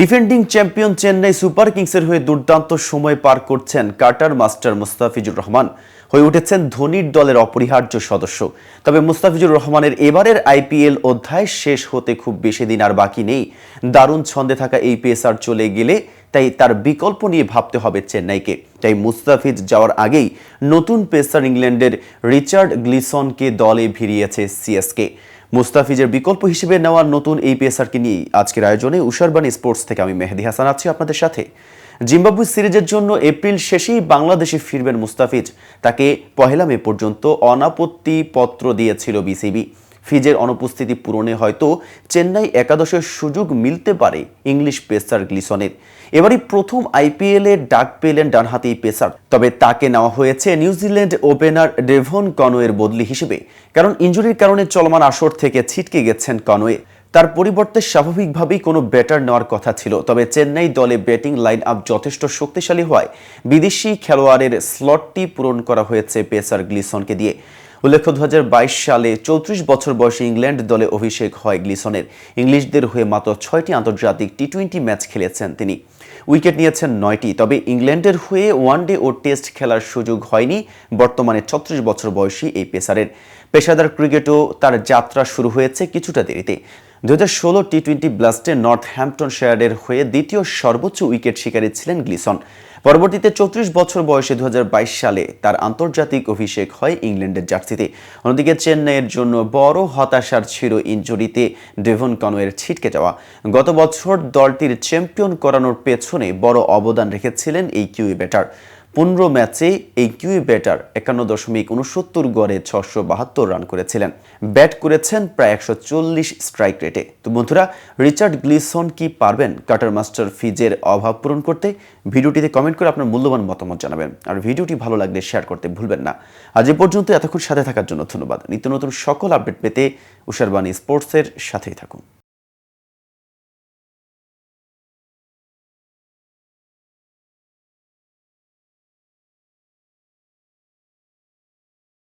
Defending champion Chennai super কিংসের হয়ে দুর্দান্ত সময় পার করছেন কার্টার মাস্টার মুস্তাফিজুর রহমান। হয়ে উঠেছেন ধোনির দলের অপরিহার্য সদস্য। তবে মুস্তাফিজুর রহমানের এবারের আইপিএল অধ্যায় শেষ হতে খুব বেশি দিন আর বাকি নেই। দারুণ ছন্দে থাকা এই পেসার চলে গেলে তাই তার বিকল্প নিয়ে ভাবতে হবে চেন্নাইকে। তাই মুস্তাফিজ যাওয়ার আগেই নতুন পেসার ইংল্যান্ডের রিচার্ড গ্লিসনকে দলে ভিড়িয়েছে সিএসকে। মুস্তাফিজের বিকল্প হিসেবে নেওয়া নতুন এই পেসারকে নিয়ে আজকের আয়োজনে উষারবাণী স্পোর্টস থেকে আমি মেহেদি হাসান আছি আপনাদের সাথে। জিম্বাবুয়ে সিরিজের জন্য এপ্রিল শেষেই বাংলাদেশে ফিরবেন মুস্তাফিজ। তাকে পহেলা মে পর্যন্ত অনাপত্তি পত্র দিয়েছিল বিসিবি। ফিজের অনুপস্থিতি পূরণে হয়তো চেন্নাই একাদশের সুযোগ মিলতে পারে ইংলিশ পেসার গ্লিসনের। এবারই প্রথম আইপিএল ডাক পেলেন ডানহাতি পেসার। তবে তাকে নেওয়া হয়েছে নিউজিল্যান্ড ওপেনার ডেভন কনোয়ের বদলি হিসেবে। কারণ ইঞ্জুরির কারণে চলমান আসর থেকে ছিটকে গেছেন কনোয়ে তার পরিবর্তে স্বাভাবিকভাবেই কোনো ব্যাটার নেওয়ার কথা ছিল। তবে চেন্নাই দলে ব্যাটিং লাইন আপ যথেষ্ট শক্তিশালী হওয়ায় বিদেশি খেলোয়াড়ের স্লটটি পূরণ করা হয়েছে পেসার গ্লিসনকে দিয়ে। উল্লেখ্য, দুহাজার বাইশ সালে চৌত্রিশ বছর বয়সে ইংল্যান্ড দলে অভিষেক হয় গ্লিসনের। ইংলিশদের হয়ে মাত্র ছয়টি আন্তর্জাতিক টি টোয়েন্টি ম্যাচ খেলেছেন তিনি। উইকেট নিয়েছেন নয়টি, তবে ইংল্যান্ডের হয়ে ওয়ানডে ও টেস্ট খেলার সুযোগ হয়নি বর্তমানে ছত্রিশ বছর বয়সী এই পেসারের। পেশাদার ক্রিকেটও তার যাত্রা শুরু হয়েছে কিছুটা দেরিতে। দু হাজার ষোলো টি টোয়েন্টি ব্লাস্টে নর্থ হ্যাম্পটন শেয়ারের হয়ে দ্বিতীয় সর্বোচ্চ উইকেট শিকারী ছিলেন গ্লিসন। পরবর্তীতে চৌত্রিশ বছর বয়সে দুহাজার বাইশ সালে তার আন্তর্জাতিক অভিষেক হয় ইংল্যান্ডের জার্সিতে। অন্যদিকে চেন্নাইয়ের জন্য বড় হতাশার ছিল ইনজুরিতে ডেভন কনওয়ের ছিটকে যাওয়া। গত বছর দলটির চ্যাম্পিয়ন করানোর পেছনে বড় অবদান রেখেছিলেন এই কিউই ব্যাটার। পনেরো ম্যাচে এই কিউই ব্যাটার একান্ন দশমিক উনসত্তর গড়ে ছশো বাহাত্তর রান করেছিলেন। ব্যাট করেছেন প্রায় একশো চল্লিশ স্ট্রাইক রেটে। তো বন্ধুরা, রিচার্ড গ্লিসন কি পারবেন? কাটার মাস্টার ফিজের অভাব পূরণ করতে ভিডিওটিতে কমেন্ট করে আপনার মূল্যবান মতামত জানাবেন। আর ভিডিওটি ভালো লাগলে শেয়ার করতে ভুলবেন না। আজ এ পর্যন্ত এতক্ষণ সাথে থাকার জন্য ধন্যবাদ। নিত্য নতুন সকল আপডেট পেতে উষারবাণী স্পোর্টসের সাথেই থাকুন।